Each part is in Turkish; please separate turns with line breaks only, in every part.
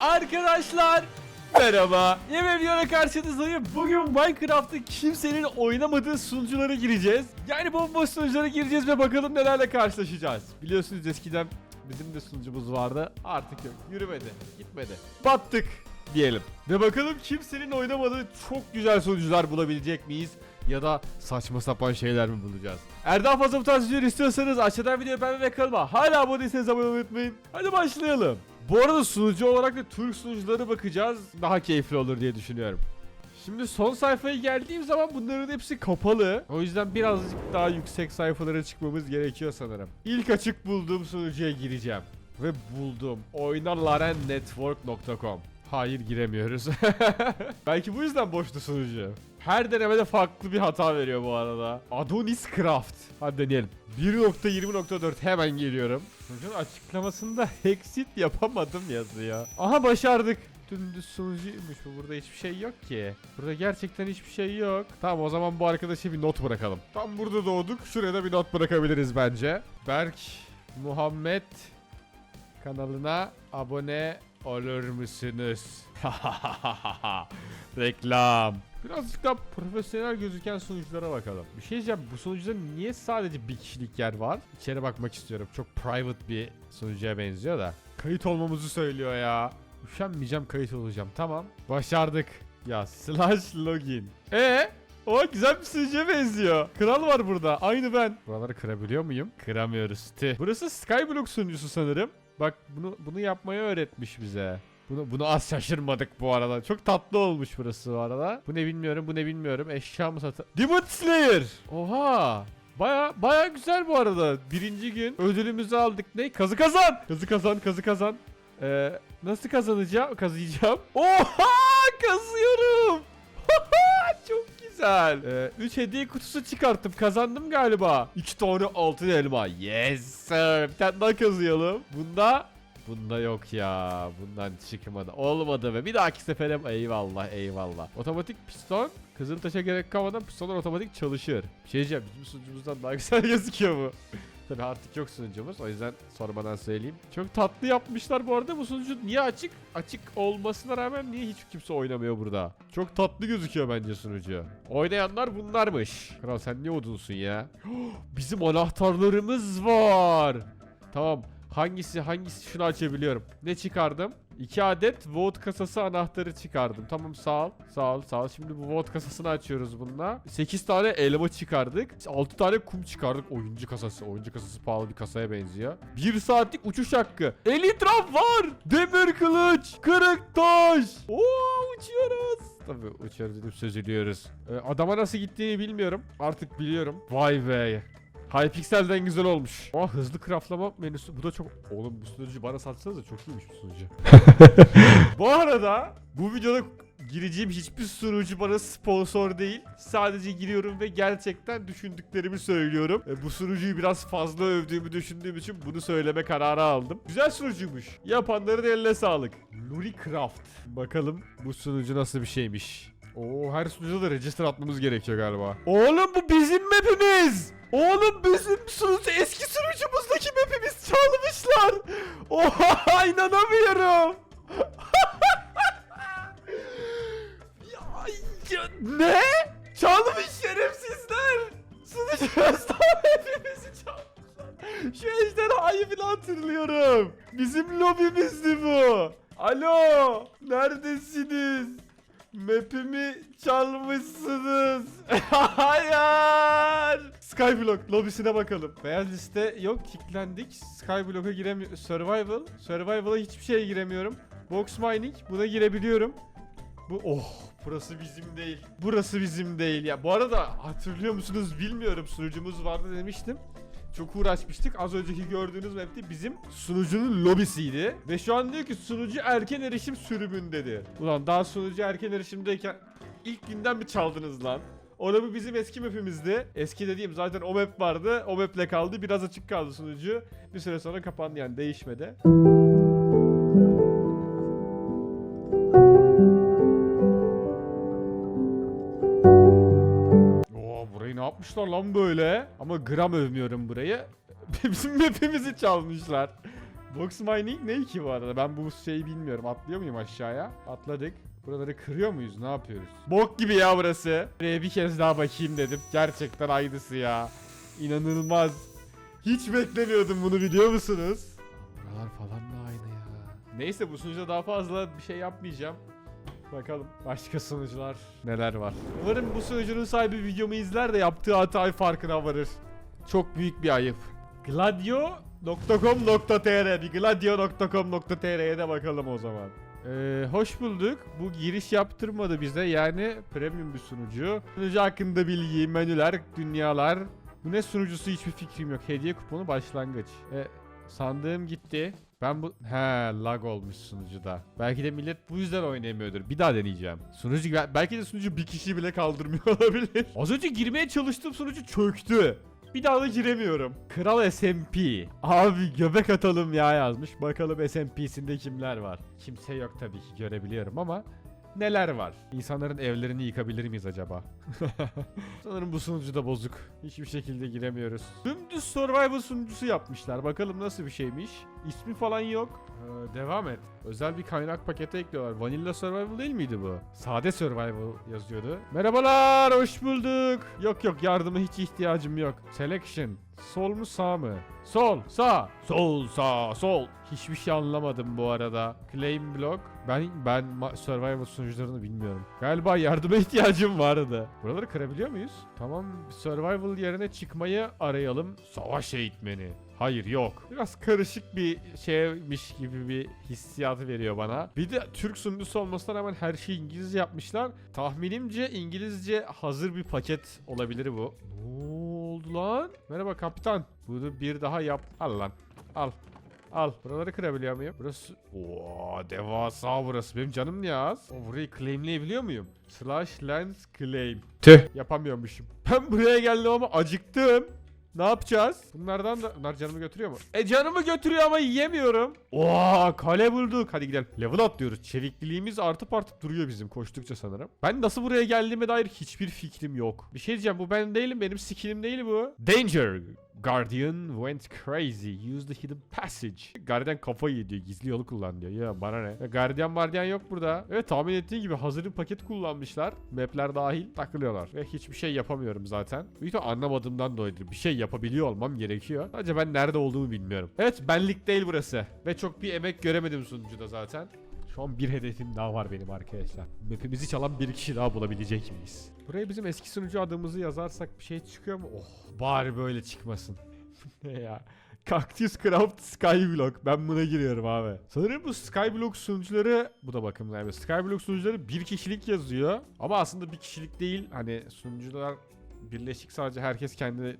Arkadaşlar merhaba. Yeni videoyla karşınızdayım. Bugün Minecraft'ta kimsenin oynamadığı sunuculara gireceğiz. Yani bomboş sunuculara gireceğiz ve bakalım nelerle karşılaşacağız. Biliyorsunuz eskiden bizim de sunucumuz vardı. Artık yok. Yürümedi. Gitmedi. Battık diyelim. Ve bakalım kimsenin oynamadığı çok güzel sunucular bulabilecek miyiz? Ya da saçma sapan şeyler mi bulacağız? Eğer daha fazla bu tarz istiyorsanız aşağıdan videoyu beğenmeyi ve kanalıma hala abone değilseniz abone olmayı unutmayın. Hadi başlayalım. Bu arada sunucu olarak da Türk sunucuları bakacağız. Daha keyifli olur diye düşünüyorum. Şimdi son sayfaya geldiğim zaman bunların hepsi kapalı. O yüzden birazcık daha yüksek sayfalara çıkmamız gerekiyor sanırım. İlk açık bulduğum sunucuya gireceğim. Ve buldum. Oynarlarennetwork.com Hayır giremiyoruz. Belki bu yüzden boştu sunucu. Her denemede farklı bir hata veriyor bu arada. Adonis Craft. Hadi deneyelim. 1.20.4 hemen geliyorum. Sunucunun açıklamasında exit yapamadım yazıyor. Aha başardık. Dümdüz sunucuymuş bu. Burada hiçbir şey yok ki. Burada gerçekten hiçbir şey yok. Tamam o zaman bu arkadaşa bir not bırakalım. Tam burada doğduk. Şuraya da bir not bırakabiliriz bence. Berk Muhammed kanalına abone olur musunuz? Reklam. Birazcık daha profesyonel gözüken sunuculara bakalım. Bir şey diyeceğim. Bu sunucuda niye sadece bir kişilik yer var? İçeri bakmak istiyorum. Çok private bir sunucuya benziyor da. Kayıt olmamızı söylüyor ya. Üşenmeyeceğim kayıt olacağım. Tamam. Başardık. Ya slash login. E o güzel bir sunucuya benziyor. Kral var burada. Aynı ben. Buraları kırabiliyor muyum? Kıramıyoruz. Tüh. Burası Skyblock sunucusu sanırım. Bak bunu bunu yapmayı öğretmiş bize. Bunu, bunu az şaşırmadık bu arada. Çok tatlı olmuş burası bu arada. Bu ne bilmiyorum, bu ne bilmiyorum. Eşya mı satın? Demon Slayer! Oha! Baya baya güzel bu arada. Birinci gün ödülümüzü aldık. Ne? Kazı kazan! Kazı kazan, kazı kazan. Ee, nasıl kazanacağım? Kazıyacağım. Oha! Kazıyorum! Güzel. 3 hediye kutusu çıkarttım. Kazandım galiba. 2 tane altın elma. Yes sir. Bir tane daha kazıyalım. Bunda Bunda yok ya. Bundan çıkmadı. Olmadı ve bir dahaki sefere eyvallah eyvallah. Otomatik piston. Kızıl taşa gerek kalmadan pistonlar otomatik çalışır. Bir şey diyeceğim. Bizim sunucumuzdan daha güzel gözüküyor bu. Tabi artık yok sunucumuz. O yüzden sormadan söyleyeyim. Çok tatlı yapmışlar bu arada. Bu sunucu niye açık? Açık olmasına rağmen niye hiç kimse oynamıyor burada? Çok tatlı gözüküyor bence sunucu. Oynayanlar bunlarmış. Kral sen niye odunsun ya? Bizim anahtarlarımız var. Tamam. Hangisi hangisi şunu açabiliyorum. Ne çıkardım? 2 adet vote kasası anahtarı çıkardım. Tamam sağ ol. Sağ ol sağ ol. Şimdi bu vote kasasını açıyoruz bununla. 8 tane elma çıkardık. 6 tane kum çıkardık. Oyuncu kasası. Oyuncu kasası pahalı bir kasaya benziyor. 1 saatlik uçuş hakkı. Elitraf var. Demir kılıç. Kırık taş. Oo uçuyoruz. Tabii uçuyoruz dedim sözülüyoruz. Ee, adama nasıl gittiğini bilmiyorum. Artık biliyorum. Vay be. Hypixel'den güzel olmuş. Aa hızlı craftlama menüsü. Bu da çok... Oğlum bu sunucu bana satsanız da çok iyiymiş bu sunucu. bu arada bu videoda gireceğim hiçbir sunucu bana sponsor değil. Sadece giriyorum ve gerçekten düşündüklerimi söylüyorum. E, bu sunucuyu biraz fazla övdüğümü düşündüğüm için bunu söyleme kararı aldım. Güzel sunucuymuş. Yapanların eline sağlık. Luricraft. Bakalım bu sunucu nasıl bir şeymiş. Oo her sunucuda da register atmamız gerekiyor galiba. Oğlum bu bizim map'imiz. Oğlum bizim sunucu eski sunucumuzdaki map'imiz çalmışlar. Oha inanamıyorum. ya, ya, ne? Çalmış şerefsizler. Sunucumuzda map'imizi çalmışlar. Şu ejderhayı bile hatırlıyorum. Bizim lobimizdi bu. Alo, neredesiniz? Map'imi çalmışsınız. Hayır. Skyblock lobisine bakalım. Beyaz liste yok kilitlendik. Skyblock'a giremiyorum. Survival. Survival'a hiçbir şeye giremiyorum. Box mining buna girebiliyorum. Bu oh burası bizim değil. Burası bizim değil ya. Bu arada hatırlıyor musunuz bilmiyorum sunucumuz vardı demiştim. Çok uğraşmıştık. Az önceki gördüğünüz map'te bizim sunucunun lobisiydi. Ve şu an diyor ki sunucu erken erişim sürümündedir. Ulan daha sunucu erken erişimdeyken ilk günden mi çaldınız lan? O bu bizim eski map'imizdi. Eski dediğim zaten o map vardı. O map'le kaldı. Biraz açık kaldı sunucu. Bir süre sonra kapandı yani değişmedi. Yapmışlar lan böyle? Ama gram övmüyorum burayı. Bizim map'imizi çalmışlar. Box mining ne ki bu arada? Ben bu şeyi bilmiyorum. Atlıyor muyum aşağıya? Atladık. Buraları kırıyor muyuz? Ne yapıyoruz? Bok gibi ya burası. Buraya bir kez daha bakayım dedim. Gerçekten aynısı ya. İnanılmaz. Hiç beklemiyordum bunu biliyor musunuz? Buralar falan da aynı ya. Neyse bu sunucuda daha fazla bir şey yapmayacağım. Bakalım başka sunucular neler var. Umarım bu sunucunun sahibi videomu izler de yaptığı hatayı farkına varır. Çok büyük bir ayıp. Gladio.com.tr bir gladio.com.tr'ye de bakalım o zaman. Ee, hoş bulduk. Bu giriş yaptırmadı bize yani premium bir sunucu. Sunucu hakkında bilgi, menüler, dünyalar. Bu ne sunucusu hiçbir fikrim yok. Hediye kuponu başlangıç. E, sandığım gitti. Ben bu... He lag olmuş sunucuda. Belki de millet bu yüzden oynayamıyordur. Bir daha deneyeceğim. Sunucu belki de sunucu bir kişi bile kaldırmıyor olabilir. Az önce girmeye çalıştığım sunucu çöktü. Bir daha da giremiyorum. Kral SMP. Abi göbek atalım ya yazmış. Bakalım SMP'sinde kimler var. Kimse yok tabii ki görebiliyorum ama neler var? İnsanların evlerini yıkabilir miyiz acaba? Sanırım bu sunucu da bozuk. Hiçbir şekilde giremiyoruz. Dümdüz survival sunucusu yapmışlar. Bakalım nasıl bir şeymiş. İsmi falan yok. Ee, devam et. Özel bir kaynak paketi ekliyorlar. Vanilla Survival değil miydi bu? Sade Survival yazıyordu. Merhabalar, hoş bulduk. Yok yok yardıma hiç ihtiyacım yok. Selection. Sol mu sağ mı? Sol, sağ. Sol, sağ, sol. Hiçbir şey anlamadım bu arada. Claim block. Ben ben survival sunucularını bilmiyorum. Galiba yardıma ihtiyacım vardı. Buraları kırabiliyor muyuz? Tamam, survival yerine çıkmayı arayalım. Savaş eğitmeni. Hayır yok. Biraz karışık bir şeymiş gibi bir hissiyatı veriyor bana. Bir de Türk sunucusu olmasına rağmen her şeyi İngilizce yapmışlar. Tahminimce İngilizce hazır bir paket olabilir bu. Ne oldu lan? Merhaba kapitan. Bunu bir daha yap. Al lan. Al. Al. Buraları kırabiliyor muyum? Burası... Oo, devasa burası. Benim canım niye az? O burayı claimleyebiliyor muyum? Slash lens claim. Tüh. Yapamıyormuşum. Ben buraya geldim ama acıktım. Ne yapacağız? Bunlardan da... Bunlar canımı götürüyor mu? E canımı götürüyor ama yiyemiyorum. Oo kale bulduk. Hadi gidelim. Level atlıyoruz. Çevikliliğimiz artıp artıp duruyor bizim koştukça sanırım. Ben nasıl buraya geldiğime dair hiçbir fikrim yok. Bir şey diyeceğim bu ben değilim. Benim skillim değil bu. Danger. Guardian went crazy. Use the hidden passage. Guardian kafayı yediyor. Gizli yolu kullan diyor. Ya bana ne? Guardian Guardian yok burada. Evet tahmin ettiğin gibi hazır bir paket kullanmışlar. Mapler dahil takılıyorlar. Ve hiçbir şey yapamıyorum zaten. Büyük anlamadığımdan dolayıdır. Bir şey yapabiliyor olmam gerekiyor. Sadece ben nerede olduğumu bilmiyorum. Evet benlik değil burası. Ve çok bir emek göremedim sunucuda zaten. Şu an bir hedefim daha var benim arkadaşlar. Map'imizi çalan bir kişi daha bulabilecek miyiz? Buraya bizim eski sunucu adımızı yazarsak bir şey çıkıyor mu? Oh bari böyle çıkmasın. ne ya? Cactus Craft Skyblock. Ben buna giriyorum abi. Sanırım bu Skyblock sunucuları bu da bakın yani Skyblock sunucuları bir kişilik yazıyor. Ama aslında bir kişilik değil. Hani sunucular birleşik sadece herkes kendi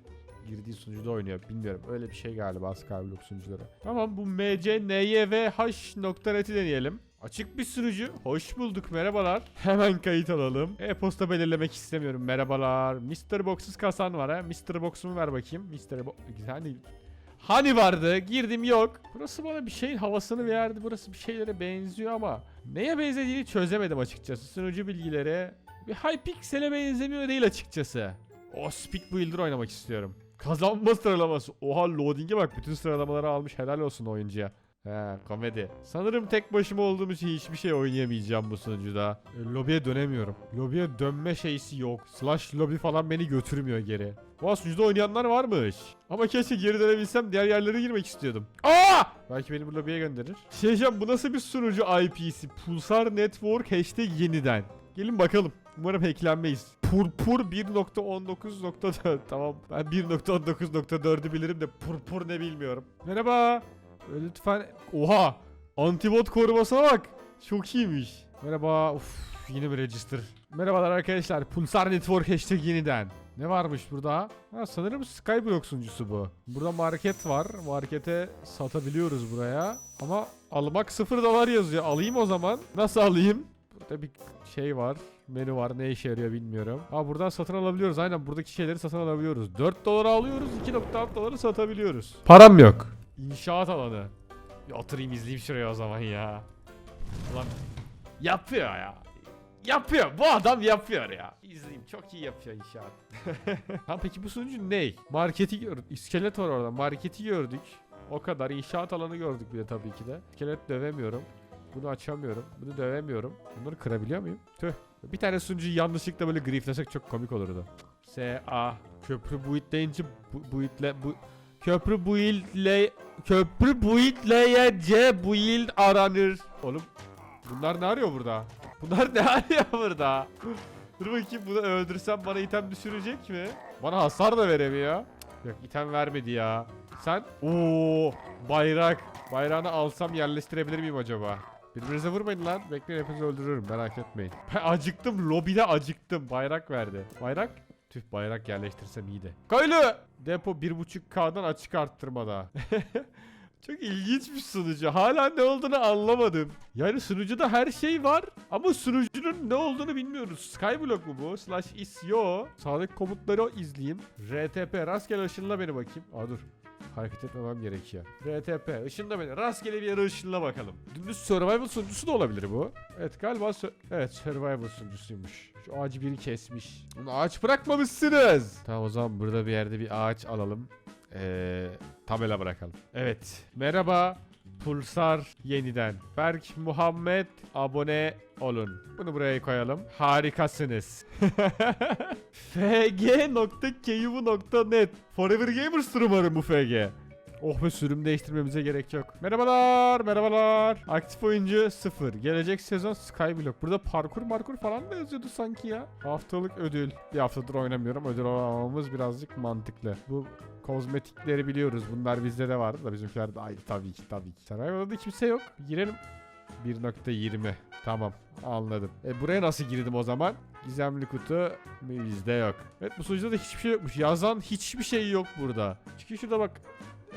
girdiği sunucuda oynuyor. Bilmiyorum. Öyle bir şey galiba Skyblock sunucuları. Tamam bu MC, NY ve H.net'i deneyelim. Açık bir sunucu. Hoş bulduk. Merhabalar. Hemen kayıt alalım. E-posta belirlemek istemiyorum. Merhabalar. Mr. Box'suz kasan var ha. Mr. Box'umu ver bakayım. Mr. Bo hani Hani vardı girdim yok. Burası bana bir şeyin havasını verdi. Burası bir şeylere benziyor ama neye benzediğini çözemedim açıkçası. Sunucu bilgileri bir Hypixel'e benzemiyor değil açıkçası. O Speed Builder oynamak istiyorum. Kazanma sıralaması. Oha loading'e bak bütün sıralamaları almış helal olsun oyuncuya. He komedi. Sanırım tek başıma olduğum için hiçbir şey oynayamayacağım bu sunucuda. E, lobiye dönemiyorum. Lobiye dönme şeysi yok. Slash lobby falan beni götürmüyor geri. Bu sunucuda oynayanlar varmış. Ama keşke geri dönebilsem diğer yerlere girmek istiyordum. Aa! Belki beni bu lobiye gönderir. Şey diyeceğim, bu nasıl bir sunucu IP'si? Pulsar Network hashtag yeniden. Gelin bakalım. Umarım hacklenmeyiz. Purpur 1.19.4 Tamam ben 1.19.4'ü bilirim de purpur ne bilmiyorum. Merhaba. Ee, Lütfen. Oha. Antibot korumasına bak. Çok iyiymiş. Merhaba. Uf, yine bir register. Merhabalar arkadaşlar. Pulsar Network hashtag yeniden. Ne varmış burada? Ha, sanırım Skyblock sunucusu bu. Burada market var. Markete satabiliyoruz buraya. Ama almak 0 dolar yazıyor. Alayım o zaman. Nasıl alayım? Burada bir şey var. Menü var. Ne işe yarıyor bilmiyorum. Ha buradan satın alabiliyoruz. Aynen buradaki şeyleri satın alabiliyoruz. 4 dolara alıyoruz. 2.6 doları satabiliyoruz. Param yok. İnşaat alanı. Bir oturayım izleyeyim şuraya o zaman ya. Ulan yapıyor ya. Yapıyor. Bu adam yapıyor ya. İzleyeyim. Çok iyi yapıyor inşaat. ha peki bu sunucu ne? Marketi gördük. İskelet var orada. Marketi gördük. O kadar inşaat alanı gördük bir de tabii ki de. İskelet dövemiyorum. Bunu açamıyorum. Bunu dövemiyorum. Bunları kırabiliyor muyum? Tüh. Bir tane sunucuyu yanlışlıkla böyle griflesek çok komik olurdu. S A köprü buit deyince bu, buitle bu köprü buitle köprü buitleyece build aranır. Oğlum bunlar ne arıyor burada? Bunlar ne arıyor burada? Dur bakayım bunu öldürsem bana item düşürecek mi? Bana hasar da veremiyor. Yok item vermedi ya. Sen Oo bayrak. Bayrağını alsam yerleştirebilir miyim acaba? Birbirinize vurmayın lan. Bekleyin hepinizi öldürürüm merak etmeyin. Ben acıktım lobide acıktım. Bayrak verdi. Bayrak? Tüh bayrak yerleştirsem iyiydi. Köylü! Depo 1.5K'dan açık arttırmada. Çok ilginç bir sunucu. Hala ne olduğunu anlamadım. Yani sunucuda her şey var ama sunucunun ne olduğunu bilmiyoruz. Skyblock mu bu? Slash is yo. Sağdaki komutları izleyeyim. RTP rastgele ışınla beni bakayım. Aa dur. Hareket etmemem gerekiyor. RTP ışınla beni. Rastgele bir yere ışınla bakalım. Dümdüz survival sunucusu da olabilir bu. Evet galiba evet survival sunucusuymuş. Şu ağacı biri kesmiş. Bunu ağaç bırakmamışsınız. Tamam o zaman burada bir yerde bir ağaç alalım. Eee tabela bırakalım. Evet. Merhaba. Pulsar yeniden. Berk Muhammed abone olun. Bunu buraya koyalım. Harikasınız. fg.keyuvu.net Forever Gamers umarım bu FG. Oh be sürüm değiştirmemize gerek yok. Merhabalar, merhabalar. Aktif oyuncu 0. Gelecek sezon Skyblock. Burada parkur markur falan da yazıyordu sanki ya. Haftalık ödül. Bir haftadır oynamıyorum. Ödül almamız birazcık mantıklı. Bu kozmetikleri biliyoruz. Bunlar bizde de vardı da bizimkiler de ay tabii ki tabii ki. Survival'da kimse yok. Girelim. 1.20 Tamam anladım. E buraya nasıl girdim o zaman? Gizemli kutu bizde yok. Evet bu sunucuda da hiçbir şey yokmuş. Yazan hiçbir şey yok burada. Çünkü şurada bak.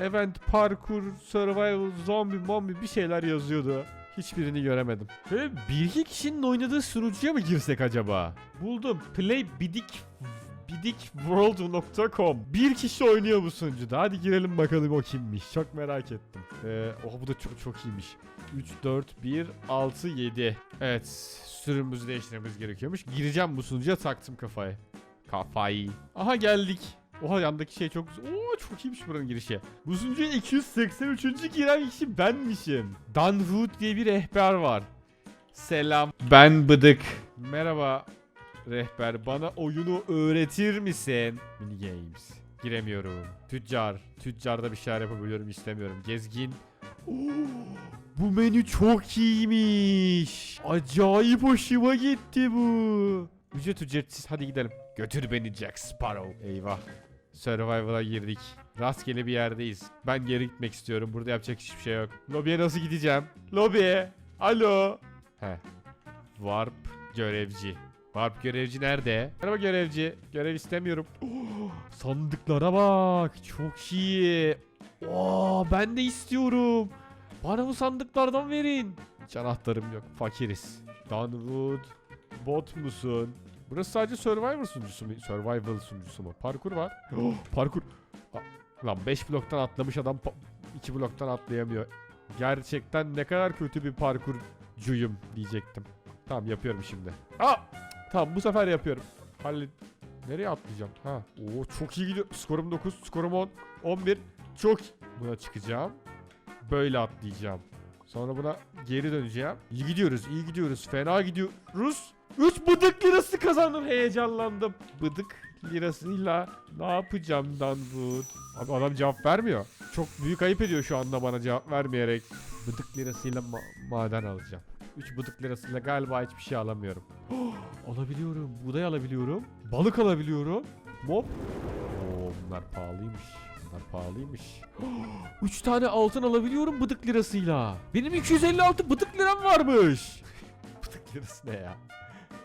Event, parkur, survival, zombi, mombi bir şeyler yazıyordu. Hiçbirini göremedim. Böyle bir iki kişinin oynadığı sunucuya mı girsek acaba? Buldum. Playbidik bidikworld.com Bir kişi oynuyor bu sunucuda. Hadi girelim bakalım o kimmiş. Çok merak ettim. Ee, oh bu da çok çok iyiymiş. 3, 4, 1, 6, 7. Evet sürümümüzü değiştirmemiz gerekiyormuş. Gireceğim bu sunucuya taktım kafayı. Kafayı. Aha geldik. Oha yandaki şey çok güzel. Oo çok iyiymiş buranın girişi. Bu sunucuya 283. giren kişi benmişim. Dan Wood diye bir rehber var. Selam. Ben Bıdık. Merhaba rehber. Bana oyunu öğretir misin? Mini games. Giremiyorum. Tüccar. Tüccarda bir şeyler yapabiliyorum istemiyorum. Gezgin. Oo, bu menü çok iyiymiş. Acayip hoşuma gitti bu. Ücret ücretsiz hadi gidelim. Götür beni Jack Sparrow. Eyvah. Survival'a girdik. Rastgele bir yerdeyiz. Ben geri gitmek istiyorum. Burada yapacak hiçbir şey yok. Lobiye nasıl gideceğim? Lobiye. Alo. He. Warp görevci. Warp görevci nerede? Merhaba görevci. Görev istemiyorum. Oh, sandıklara bak. Çok iyi. Oo, ben de istiyorum. Bana bu sandıklardan verin. Hiç anahtarım yok. Fakiriz. Dunwood. Bot musun? Burası sadece Survivor sunucusu mu? Survival sunucusu mu? Parkur var. Oh, parkur. Lan 5 bloktan atlamış adam 2 bloktan atlayamıyor. Gerçekten ne kadar kötü bir parkurcuyum diyecektim. Tamam yapıyorum şimdi. Aa! Tamam bu sefer yapıyorum. Hallet. Nereye atlayacağım? Ha. Oo çok iyi gidiyor. Skorum 9, skorum 10, 11. Çok buna çıkacağım. Böyle atlayacağım. Sonra buna geri döneceğim. İyi gidiyoruz, iyi gidiyoruz. Fena gidiyoruz. 3 bıdık lirası kazandım. Heyecanlandım. Bıdık lirasıyla ne yapacağım Danwood? Abi adam cevap vermiyor. Çok büyük ayıp ediyor şu anda bana cevap vermeyerek. Bıdık lirasıyla ma- maden alacağım. 3 bıdık lirasıyla galiba hiçbir şey alamıyorum. alabiliyorum. Buğday alabiliyorum. Balık alabiliyorum. Mob. Oo bunlar pahalıymış. Bunlar pahalıymış. 3 tane altın alabiliyorum bıdık lirasıyla. Benim 256 bıdık liram varmış. bıdık lirası ne ya?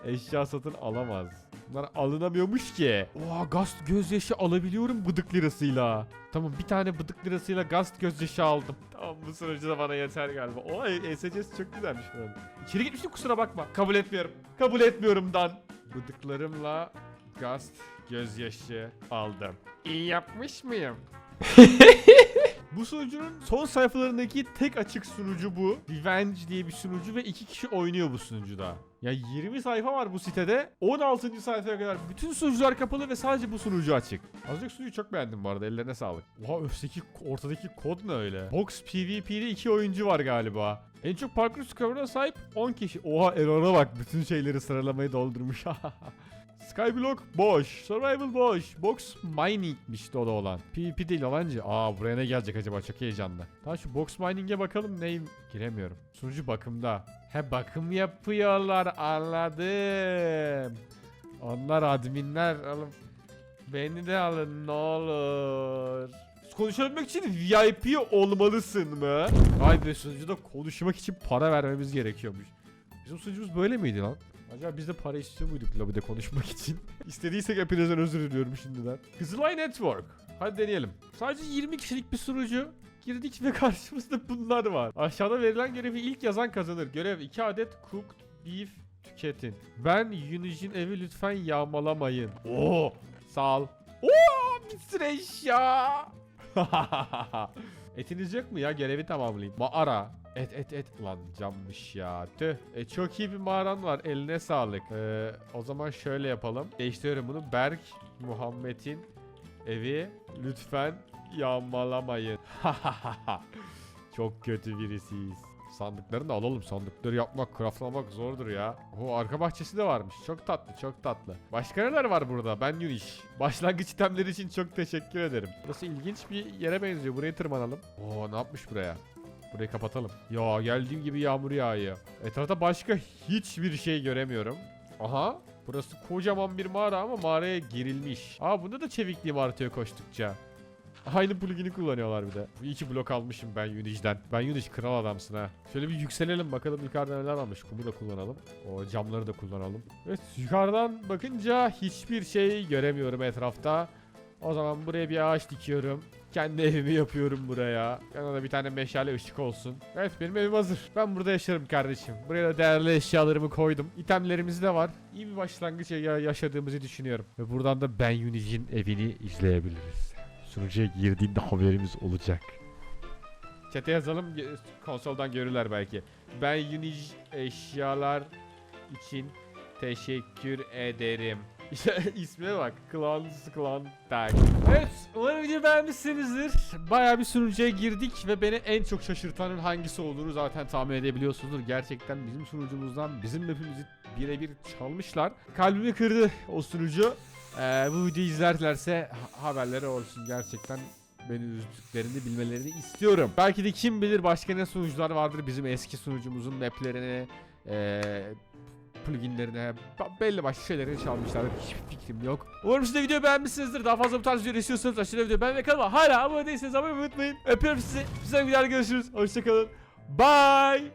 Eşya satın alamaz. Bunlar alınamıyormuş ki. Oha gast gözyaşı alabiliyorum bıdık lirasıyla. Tamam bir tane bıdık lirasıyla gast gözyaşı aldım. Tamam bu sonucu da bana yeter galiba. Oha ESCS çok güzelmiş. İçeri gitmiştim kusura bakma. Kabul etmiyorum. Kabul etmiyorum Dan. Bıdıklarımla gast gözyaşı aldım. İyi yapmış mıyım? Bu sunucunun son sayfalarındaki tek açık sunucu bu. Revenge diye bir sunucu ve iki kişi oynuyor bu sunucuda. Ya 20 sayfa var bu sitede. 16. sayfaya kadar bütün sunucular kapalı ve sadece bu sunucu açık. Az önceki sunucuyu çok beğendim bu arada. Ellerine sağlık. Oha üstteki ortadaki kod ne öyle? Box PvP'de 2 oyuncu var galiba. En çok parkur skoruna sahip 10 kişi. Oha error'a bak. Bütün şeyleri sıralamayı doldurmuş. Skyblock boş. Survival boş. Box mining'miş o da olan. PvP değil yalancı. Aa buraya ne gelecek acaba? Çok heyecanlı. Daha şu box mining'e bakalım neyim? Giremiyorum. Sunucu bakımda. He bakım yapıyorlar anladım. Onlar adminler alın. Beni de alın ne olur. Konuşabilmek için VIP olmalısın mı? Vay be sunucuda konuşmak için para vermemiz gerekiyormuş. Bizim sunucumuz böyle miydi lan? Acaba biz de para istiyor muyduk lobide konuşmak için? İstediysek hepinizden özür diliyorum şimdiden. Kızılay Network. Hadi deneyelim. Sadece 20 kişilik bir sunucu. Girdik ve karşımızda bunlar var. Aşağıda verilen görevi ilk yazan kazanır. Görev 2 adet cooked beef tüketin. Ben Yunus'un evi lütfen yağmalamayın. Oo, sağ ol. Oo, bir sürü eşya. Etiniz yok mu ya? Görevi tamamlayayım. Mağara. Et et et. Lan cammış ya. Tüh. E, çok iyi bir mağaran var. Eline sağlık. Ee, o zaman şöyle yapalım. Değiştiriyorum bunu. Berk Muhammed'in evi lütfen yağmalamayın. çok kötü birisiyiz. Sandıklarını da alalım. Sandıkları yapmak, craftlamak zordur ya. O arka bahçesi de varmış. Çok tatlı, çok tatlı. Başka neler var burada? Ben Yuniş. Başlangıç itemleri için çok teşekkür ederim. Burası ilginç bir yere benziyor. Buraya tırmanalım. Oo ne yapmış buraya? Burayı kapatalım. Ya geldiğim gibi yağmur yağıyor. Etrafta başka hiçbir şey göremiyorum. Aha. Burası kocaman bir mağara ama mağaraya girilmiş. Aa bunda da çevikliğim artıyor koştukça. Aynı plugin'i kullanıyorlar bir de. İyi ki blok almışım ben Unish'den. Ben Unish kral adamsın ha. Şöyle bir yükselelim bakalım yukarıda neler varmış. Kumu da kullanalım. O camları da kullanalım. Evet yukarıdan bakınca hiçbir şey göremiyorum etrafta. O zaman buraya bir ağaç dikiyorum. Kendi evimi yapıyorum buraya. Yanına da bir tane meşale ışık olsun. Evet benim evim hazır. Ben burada yaşarım kardeşim. Buraya da değerli eşyalarımı koydum. İtemlerimiz de var. İyi bir başlangıç ya- yaşadığımızı düşünüyorum. Ve buradan da Ben Unish'in evini izleyebiliriz. Sunucuya girdiğinde haberimiz olacak. Çete yazalım konsoldan görürler belki. Ben Unish eşyalar için teşekkür ederim. İsme bak. Clan Clan Tag. Evet umarım videoyu beğenmişsinizdir. Baya bir sunucuya girdik ve beni en çok şaşırtanın hangisi olduğunu zaten tahmin edebiliyorsunuzdur. Gerçekten bizim sunucumuzdan bizim mapimizi birebir çalmışlar. Kalbimi kırdı o sunucu. Ee, bu videoyu izlerlerse ha- haberleri olsun gerçekten beni üzdüklerini bilmelerini istiyorum. Belki de kim bilir başka ne sunucular vardır bizim eski sunucumuzun maplerini, ee, pluginlerine belli başlı şeyleri çalmışlardır. Hiçbir fikrim yok. Umarım siz de videoyu beğenmişsinizdir. Daha fazla bu tarz video istiyorsanız aşağıda video beğenmeyi kanalıma hala abone değilseniz abone olmayı unutmayın. Öpüyorum sizi. Sonraki videoda görüşürüz. Hoşçakalın. Bye.